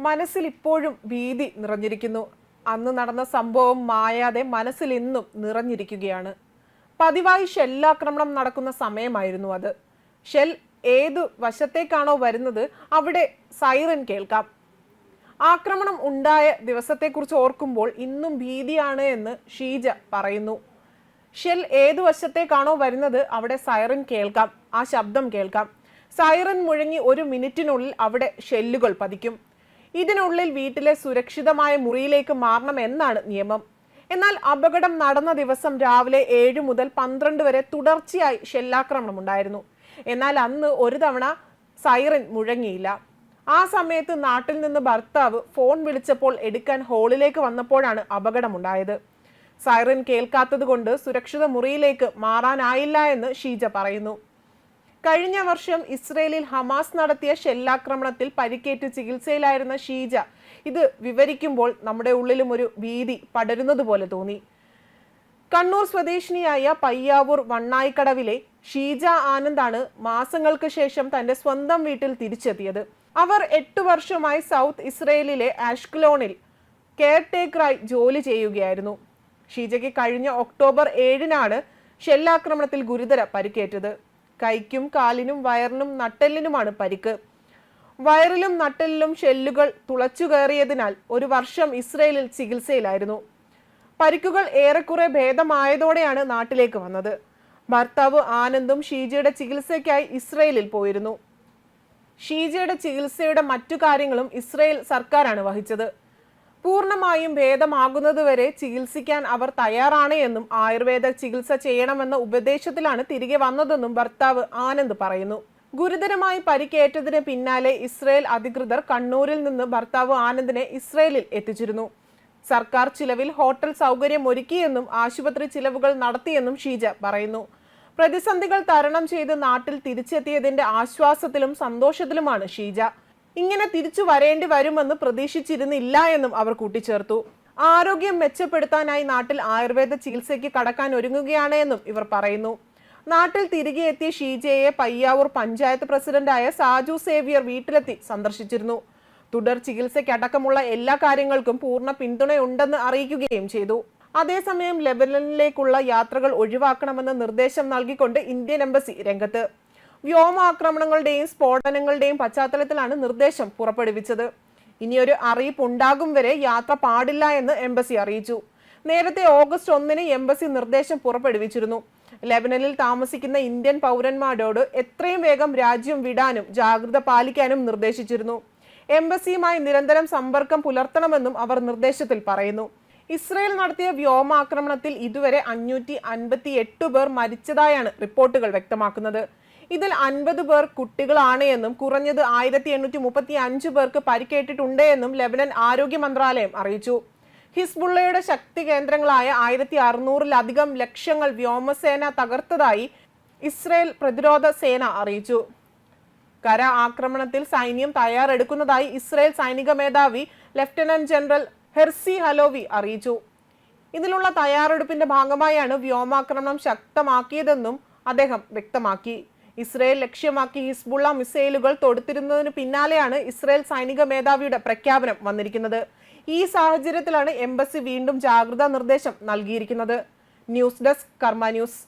മനസ്സിൽ ഇപ്പോഴും ഭീതി നിറഞ്ഞിരിക്കുന്നു. അന്ന് നടന്ന സംഭവം മായാതെ മനസ്സിൽ ഇന്നും നിറഞ്ഞിരിക്കുകയാണ്. പതിവായി ഷെല്ലാക്രമണം നടക്കുന്ന സമയമായിരുന്നു അത്. ഷെൽ ഏതു വശത്തേക്കാണോ വരുന്നത് അവിടെ സൈറൻ കേൾക്കാം. ആക്രമണം ഉണ്ടായ ദിവസത്തെക്കുറിച്ച് ഓർക്കുമ്പോൾ ഇന്നും ഭീതിയാണ് എന്ന് ഷീജ പറയുന്നു. ഷെൽ ഏതു വശത്തേക്കാണോ വരുന്നത് അവിടെ സൈറൻ കേൾക്കാം. ആ ശബ്ദം കേൾക്കാം. സൈറൻ മുഴങ്ങി ഒരു മിനിറ്റിനുള്ളിൽ അവിടെ ഷെല്ലുകൾ പതിക്കും. ഇതിനുള്ളിൽ വീട്ടിലെ സുരക്ഷിതമായ മുറിയിലേക്ക് മാറണം എന്നാണ് നിയമം. എന്നാൽ അപകടം നടന്ന ദിവസം രാവിലെ ഏഴ് മുതൽ പന്ത്രണ്ട് വരെ തുടർച്ചയായി ഷെല്ലാക്രമണം ഉണ്ടായിരുന്നു. എന്നാൽ അന്ന് ഒരു തവണ സൈറൻ മുഴങ്ങിയില്ല. ആ സമയത്ത് നാട്ടിൽ നിന്ന് ഭർത്താവ് ഫോൺ വിളിച്ചപ്പോൾ എടുക്കാൻ ഹോളിലേക്ക് വന്നപ്പോഴാണ് അപകടമുണ്ടായത്. സൈറൻ കേൾക്കാത്തത് കൊണ്ട് സുരക്ഷിത മുറിയിലേക്ക് മാറാനായില്ല എന്ന് ഷീജ പറയുന്നു. കഴിഞ്ഞ വർഷം ഇസ്രയേലിൽ ഹമാസ് നടത്തിയ ഷെല്ലാക്രമണത്തിൽ പരിക്കേറ്റ് ചികിത്സയിലായിരുന്ന ഷീജ. ഇത് വിവരിക്കുമ്പോൾ നമ്മുടെ ഉള്ളിലും ഒരു ഭീതി പടരുന്നത് പോലെ തോന്നി. കണ്ണൂർ സ്വദേശിനിയായ പയ്യാവൂർ വണ്ണായിക്കടവിലെ ഷീജ ആനന്ദാണ് മാസങ്ങൾക്ക് ശേഷം തന്റെ സ്വന്തം വീട്ടിൽ തിരിച്ചെത്തിയത്. അവർ എട്ടു വർഷമായി സൗത്ത് ഇസ്രയേലിലെ ആഷ്ക്ലോണിൽ കെയർ ടേക്കറായി ജോലി ചെയ്യുകയായിരുന്നു. ഷീജയ്ക്ക് കഴിഞ്ഞ ഒക്ടോബർ ഏഴിനാണ് ഷെല്ലാക്രമണത്തിൽ ഗുരുതര പരിക്കേറ്റത്. കൈക്കും കാലിനും വയറിനും നട്ടെല്ലിനുമാണ് പരിക്ക്. വയറിലും നട്ടെല്ലിലും ഷെല്ലുകൾ തുളച്ചു കയറിയതിനാൽ ഒരു വർഷം ഇസ്രയേലിൽ ചികിത്സയിലായിരുന്നു. പരിക്കുകൾ ഏറെക്കുറെ ഭേദമായതോടെയാണ് നാട്ടിലേക്ക് വന്നത്. ഭർത്താവ് ആനന്ദും ഷീജയുടെ ചികിത്സയ്ക്കായി ഇസ്രയേലിൽ പോയിരുന്നു. ഷീജയുടെ ചികിത്സയുടെ മറ്റു കാര്യങ്ങളും ഇസ്രയേൽ സർക്കാരാണ് വഹിച്ചത്. പൂർണമായും ഭേദമാകുന്നതുവരെ ചികിത്സിക്കാൻ അവർ തയ്യാറാണ് എന്നും ആയുർവേദ ചികിത്സ ചെയ്യണമെന്ന ഉപദേശത്തിലാണ് തിരികെ വന്നതെന്നും ഭർത്താവ് ആനന്ദ് പറയുന്നു. ഗുരുതരമായി പരിക്കേറ്റതിന് പിന്നാലെ ഇസ്രയേൽ അധികൃതർ കണ്ണൂരിൽ നിന്ന് ഭർത്താവ് ആനന്ദിനെ ഇസ്രയേലിൽ എത്തിച്ചിരുന്നു. സർക്കാർ ചിലവിൽ ഹോട്ടൽ സൗകര്യം ഒരുക്കിയെന്നും ആശുപത്രി ചിലവുകൾ നടത്തിയെന്നും ഷീജ പറയുന്നു. പ്രതിസന്ധികൾ തരണം ചെയ്ത് നാട്ടിൽ തിരിച്ചെത്തിയതിന്റെ ആശ്വാസത്തിലും സന്തോഷത്തിലുമാണ് ഷീജ. ഇങ്ങനെ തിരിച്ചു വരേണ്ടി വരുമെന്ന് പ്രതീക്ഷിച്ചിരുന്നില്ല എന്നും അവർ കൂട്ടിച്ചേർത്തു. ആരോഗ്യം മെച്ചപ്പെടുത്താനായി നാട്ടിൽ ആയുർവേദ ചികിത്സയ്ക്ക് കടക്കാൻ ഒരുങ്ങുകയാണ് എന്നും ഇവർ പറയുന്നു. നാട്ടിൽ തിരികെ എത്തിയ ഷീജയെ പയ്യാവൂർ പഞ്ചായത്ത് പ്രസിഡന്റായ സാജു സേവിയർ വീട്ടിലെത്തി സന്ദർശിച്ചിരുന്നു. തുടർ ചികിത്സയ്ക്കടക്കമുള്ള എല്ലാ കാര്യങ്ങൾക്കും പൂർണ പിന്തുണയുണ്ടെന്ന് അറിയിക്കുകയും ചെയ്തു. അതേസമയം ലെബനനിലേക്കുള്ള യാത്രകൾ ഒഴിവാക്കണമെന്ന നിർദ്ദേശം നൽകിക്കൊണ്ട് ഇന്ത്യൻ എംബസി രംഗത്ത് വ്യോമാക്രമണങ്ങളുടെയും സ്ഫോടനങ്ങളുടെയും പശ്ചാത്തലത്തിലാണ് നിർദ്ദേശം പുറപ്പെടുവിച്ചത്. ഇനിയൊരു അറിയിപ്പ് ഉണ്ടാകും വരെ യാത്ര പാടില്ല എന്ന് എംബസി അറിയിച്ചു. നേരത്തെ ഓഗസ്റ്റ് ഒന്നിന് എംബസി നിർദ്ദേശം പുറപ്പെടുവിച്ചിരുന്നു. ലെബനനിൽ താമസിക്കുന്ന ഇന്ത്യൻ പൗരന്മാരോട് എത്രയും വേഗം രാജ്യം വിടാനും ജാഗ്രത പാലിക്കാനും നിർദ്ദേശിച്ചിരുന്നു. എംബസിയുമായി നിരന്തരം സമ്പർക്കം പുലർത്തണമെന്നും അവർ നിർദ്ദേശത്തിൽ പറയുന്നു. ഇസ്രയേൽ നടത്തിയ വ്യോമാക്രമണത്തിൽ ഇതുവരെ അഞ്ഞൂറ്റി അൻപത്തി എട്ട് പേർ മരിച്ചതായാണ് റിപ്പോർട്ടുകൾ വ്യക്തമാക്കുന്നത്. ഇതിൽ അൻപത് പേർ കുട്ടികളാണ് എന്നും കുറഞ്ഞത് ആയിരത്തി എണ്ണൂറ്റി മുപ്പത്തി അഞ്ച് പേർക്ക് പരിക്കേറ്റിട്ടുണ്ട് എന്നും ലെബനൻ ആരോഗ്യ മന്ത്രാലയം അറിയിച്ചു. ഹിസ്ബുള്ളയുടെ ശക്തി കേന്ദ്രങ്ങളായ ആയിരത്തി അറുന്നൂറിലധികം ലക്ഷ്യങ്ങൾ വ്യോമസേന തകർത്തതായി ഇസ്രയേൽ പ്രതിരോധ സേന അറിയിച്ചു. കര ആക്രമണത്തിൽ സൈന്യം തയ്യാറെടുക്കുന്നതായി ഇസ്രയേൽ സൈനിക മേധാവി ലഫ്റ്റനന്റ് ജനറൽ ഹെർസി ഹലോവി അറിയിച്ചു. ഇതിലുള്ള തയ്യാറെടുപ്പിന്റെ ഭാഗമായാണ് വ്യോമാക്രമണം ശക്തമാക്കിയതെന്നും അദ്ദേഹം വ്യക്തമാക്കി. ഇസ്രയേൽ ലക്ഷ്യമാക്കി ഹിസ്ബുള്ള മിസൈലുകൾ തൊടുത്തിരുന്നതിന് പിന്നാലെയാണ് ഇസ്രയേൽ സൈനിക മേധാവിയുടെ പ്രഖ്യാപനം വന്നിരിക്കുന്നത്. ഈ സാഹചര്യത്തിലാണ് എംബസി വീണ്ടും ജാഗ്രതാ നിർദ്ദേശം നൽകിയിരിക്കുന്നത്. News desk Karma news.